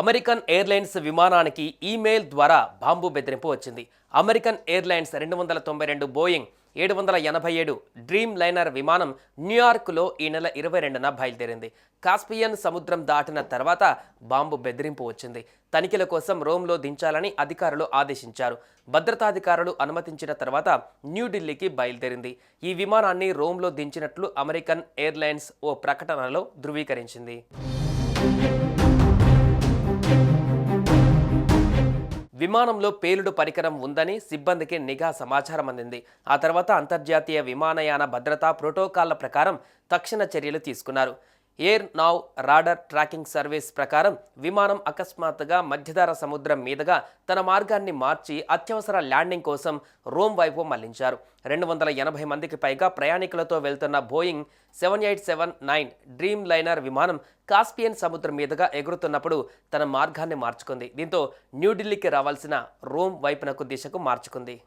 American Airlines విమానానికి email ద్వారా bomb బెదిరింపు వచ్చింది. అమెరికన్ ఎయిర్లైన్స్ రెండు వందల తొంభై రెండు బోయింగ్ ఏడు వందల ఎనభై ఏడు డ్రీమ్ లైనర్ విమానం న్యూయార్క్లో ఈ నెల ఇరవై రెండున బయలుదేరింది. కాస్పియన్ సముద్రం దాటిన తర్వాత బాంబు బెదిరింపు వచ్చింది. తనిఖీల కోసం రోమ్లో దించాలని అధికారులు ఆదేశించారు. భద్రతాధికారులు అనుమతించిన తర్వాత న్యూఢిల్లీకి బయలుదేరింది. ఈ విమానాన్ని రోమ్లో దించినట్లు అమెరికన్ ఎయిర్లైన్స్ ఓ ప్రకటనలో ధృవీకరించింది. విమానంలో పేలుడు పరికరం ఉందని సిబ్బందికి నిఘా సమాచారం అందింది. ఆ తర్వాత అంతర్జాతీయ విమానయాన భద్రతా ప్రోటోకాల్ల ప్రకారం తక్షణ చర్యలు తీసుకున్నారు. Air Nav radar tracking service ప్రకారం విమానం అకస్మాత్తుగా మధ్యధర సముద్రం మీదుగా తన మార్గాన్ని మార్చి అత్యవసర ల్యాండింగ్ కోసం రోమ్ వైపు మళ్ళించారు. రెండు వందల ఎనభై మందికి పైగా ప్రయాణికులతో వెళ్తున్న Boeing seven eight seven nine Dreamliner విమానం కాస్పియన్ సముద్రం మీదుగా ఎగురుతున్నప్పుడు తన మార్గాన్ని మార్చుకుంది. దీంతో న్యూఢిల్లీకి రావాల్సిన రోమ్ వైపునకు దిశకు మార్చుకుంది.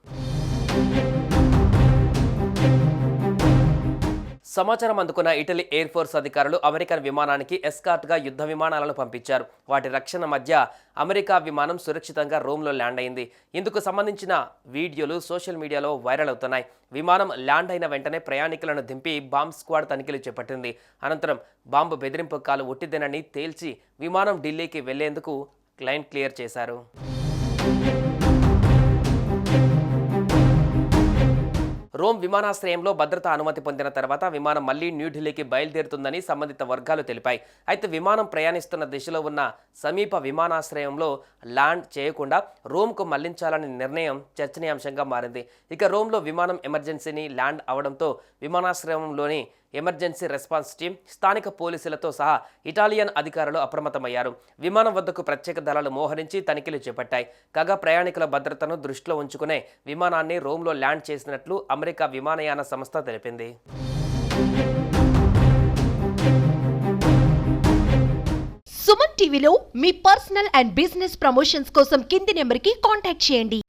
సమాచారం అందుకున్న ఇటలీ ఎయిర్ ఫోర్స్ అధికారులు అమెరికన్ విమానానికి ఎస్కార్ట్గా యుద్ధ విమానాలను పంపించారు. వాటి రక్షణ మధ్య అమెరికా విమానం సురక్షితంగా రోమ్లో ల్యాండ్ అయింది. ఇందుకు సంబంధించిన వీడియోలు సోషల్ మీడియాలో వైరల్ అవుతున్నాయి. విమానం ల్యాండ్ అయిన వెంటనే ప్రయాణికులను దింపి బాంబ్ స్క్వాడ్ తనిఖీలు చేపట్టింది. అనంతరం బాంబు బెదిరింపు కాలు ఒట్టిదేనని తేల్చి విమానం ఢిల్లీకి వెళ్ళేందుకు క్లైంట్ క్లియర్ చేశారు. రోమ్ విమానాశ్రయంలో భద్రతా అనుమతి పొందిన తర్వాత విమానం మళ్ళీ న్యూఢిల్లీకి బయలుదేరుతుందని సంబంధిత వర్గాలు తెలిపాయి. అయితే విమానం ప్రయాణిస్తున్న దిశలో ఉన్న సమీప విమానాశ్రయంలో ల్యాండ్ చేయకుండా రోమ్కు మళ్ళించాలనే నిర్ణయం చర్చనీయాంశంగా మారింది. ఇక రోమ్లో విమానం ఎమర్జెన్సీని ల్యాండ్ అవడంతో విమానాశ్రయంలోని ఎమర్జెన్సీ రెస్పాన్స్ టీం స్థానిక పోలీసులతో సహా ఇటాలియన్ అధికారులు అప్రమత్తమయ్యారు. విమానం వద్దకు ప్రత్యేక దళాలు మోహరించి తనిఖీలు చేపట్టాయి. కాగా ప్రయాణికుల భద్రతను దృష్టిలో ఉంచుకునే విమానాన్ని రోమ్లో ల్యాండ్ చేసినట్లు అమెరికా విమానయాన సంస్థ తెలిపింది. సుమన్ టీవీలో మీ పర్సనల్ అండ్ బిజినెస్ ప్రమోషన్స్ కోసం కింది నెంబర్కి కాంటాక్ట్ చేయండి.